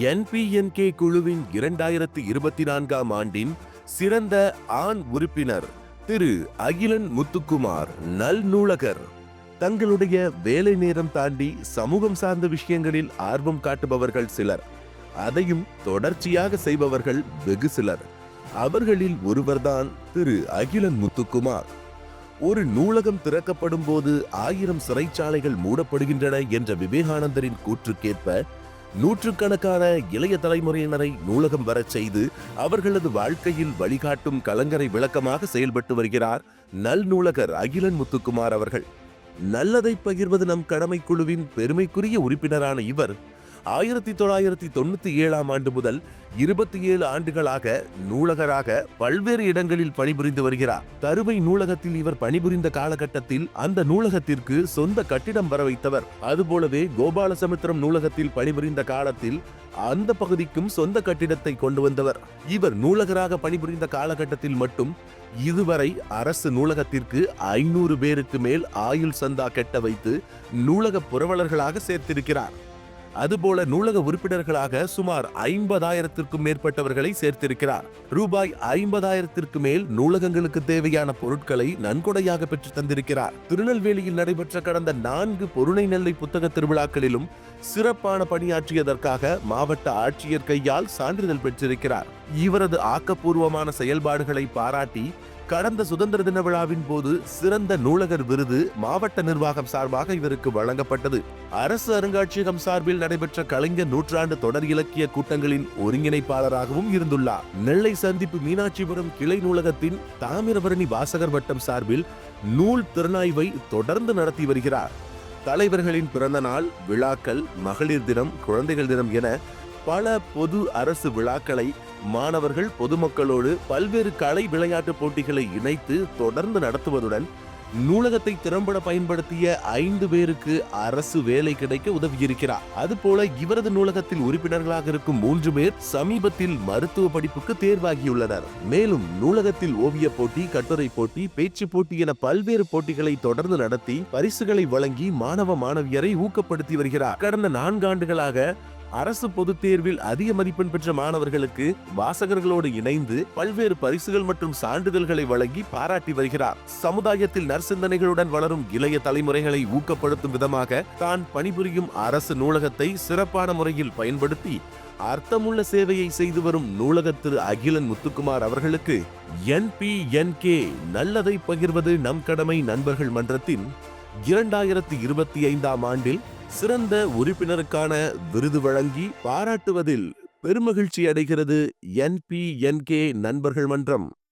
என்பிஎன்கே குழுவின் இரண்டாயிரத்து இருபத்தி நான்காம் ஆண்டின் சிறந்த ஆண் உறுப்பினர் திரு அகிலன் முத்துக்குமார் நல் நூலகர் தங்களுடைய வேலை நேரம் தாண்டி சமூகம் சார்ந்த விஷயங்களில் ஆர்வம் காட்டுபவர்கள் சிலர். அதையும் தொடர்ச்சியாக செய்பவர்கள் வெகு சிலர். அவர்களில் ஒருவர்தான் திரு அகிலன் முத்துக்குமார். ஒரு நூலகம் திறக்கப்படும் போது ஆயிரம் சிறைச்சாலைகள் மூடப்படுகின்றன என்ற விவேகானந்தரின் கூற்றுக்கேற்ப நூற்றுக்கணக்கான இளைய தலைமுறையினரை நூலகம் வரச் செய்து அவர்களது வாழ்க்கையில் வழிகாட்டும் கலங்கரை விளக்கமாக செயல்பட்டு வருகிறார் நல் நூலகர் அகிலன் முத்துக்குமார் அவர்கள். நல்லதை பகிர்வது நம் கடமை குழுவின் பெருமைக்குரிய உறுப்பினரான இவர் ஆயிரத்தி தொள்ளாயிரத்தி தொண்ணூத்தி ஏழாம் ஆண்டு முதல் இருபத்தி ஏழு ஆண்டுகளாக நூலகராக பல்வேறு இடங்களில் பணிபுரிந்து வருகிறார். தருவை நூலகத்தில் இவர் பணிபுரிந்த காலகட்டத்தில் அந்த நூலகத்திற்கு சொந்த கட்டிடம் வர வைத்தவர். அதுபோலவே கோபாலசமுத்திரம் நூலகத்தில் பணிபுரிந்த காலத்தில் அந்த பகுதிக்கும் சொந்த கட்டிடத்தை கொண்டு வந்தவர். இவர் நூலகராக பணிபுரிந்த காலகட்டத்தில் மட்டும் இதுவரை அரசு நூலகத்திற்கு ஐநூறு பேருக்கு மேல் ஆயுள் சந்தா கெட்ட வைத்து நூலக புரவலர்களாக சேர்த்திருக்கிறார். அதுபோல நூலக உறுப்பினர்களாக சுமார் ஐம்பதாயிரத்திற்கும் மேற்பட்டவர்களை சேர்த்திருக்கிறார். ரூபாய் ஐம்பதாயிரத்திற்கு மேல் நூலகங்களுக்கு தேவையான பொருட்களை நன்கொடையாக பெற்று தந்திருக்கிறார். திருநெல்வேலியில் நடைபெற்ற கடந்த நான்கு பொருணை நெல்லை புத்தக திருவிழாக்களிலும் சிறப்பான பணியாற்றியதற்காக மாவட்ட ஆட்சியர் கையால் சான்றிதழ் பெற்றிருக்கிறார். இவரது ஆக்கப்பூர்வமான செயல்பாடுகளை பாராட்டி கடந்த சுதந்திர தின விழாவின் போது சிறந்த நூலகர் விருது மாவட்ட நிர்வாகம் சார்பாக இவருக்கு வழங்கப்பட்டது. அரசு அருங்காட்சியகம் சார்பில் நடைபெற்ற கலைஞர் நூற்றாண்டு தொடர் இலக்கிய கூட்டங்களின் ஒருங்கிணைப்பாளராகவும் இருந்துள்ளார். நெல்லை சந்திப்பு மீனாட்சிபுரம் கிளை நூலகத்தின் தாமிரபரணி வாசகர் வட்டம் சார்பில் நூல் திறனாய்வை தொடர்ந்து நடத்தி வருகிறார். தலைவர்களின் பிறந்த நாள் விழாக்கள் மகளிர் தினம் குழந்தைகள் தினம் என பல பொது அரசு விழாக்களை மாணவர்கள் பொதுமக்களோடு பல்வேறு கலை விளையாட்டு போட்டிகளை இணைத்து தொடர்ந்து நடத்துவதுடன் நூலகத்தை திறம்பட பயன்படுத்திய ஐந்து பேருக்கு அரசு வேலை கிடைக்க உதவியிருக்கிறார். அதுபோல இவரது நூலகத்தில் உறுப்பினர்களாக இருக்கும் மூன்று பேர் சமீபத்தில் மருத்துவ படிப்புக்கு தேர்வாகியுள்ளனர். மேலும் நூலகத்தில் ஓவிய போட்டி கட்டுரை போட்டி பேச்சு போட்டி என பல்வேறு போட்டிகளை தொடர்ந்து நடத்தி பரிசுகளை வழங்கி மாணவ மாணவியரை ஊக்கப்படுத்தி வருகிறார். கடந்த நான்காண்டுகளாக அரசு பொதுத் தேர்வில் அதிக மதிப்பெண் பெற்ற மாணவர்களுக்கு வாசகர்களோடு இணைந்து பல்வேறு பரிசுகள் மற்றும் சான்றிதழ்களை வழங்கி பாராட்டி வருகிறார். சமுதாயத்தில் நற்சிந்தனைகளுடன் வளரும் இளைய தலைமுறைகளை ஊக்கப்படுத்தும் விதமாக தான் பணிபுரியும் அரசு நூலகத்தை சிறப்பான முறையில் பயன்படுத்தி அர்த்தமுள்ள சேவையை செய்து வரும் நூலக திரு அகிலன் முத்துக்குமார் அவர்களுக்கு என்பிஎன்கே நல்லதை பகிர்வது நம் கடமை நண்பர்கள் மன்றத்தின் இரண்டாயிரத்தி இருபத்தி ஐந்தாம் ஆண்டில் சிறந்த உறுப்பினருக்கான விருது வழங்கி பாராட்டுவதில் பெருமகிழ்ச்சி அடைகிறது என்பிஎன்கே நண்பர்கள் மன்றம்.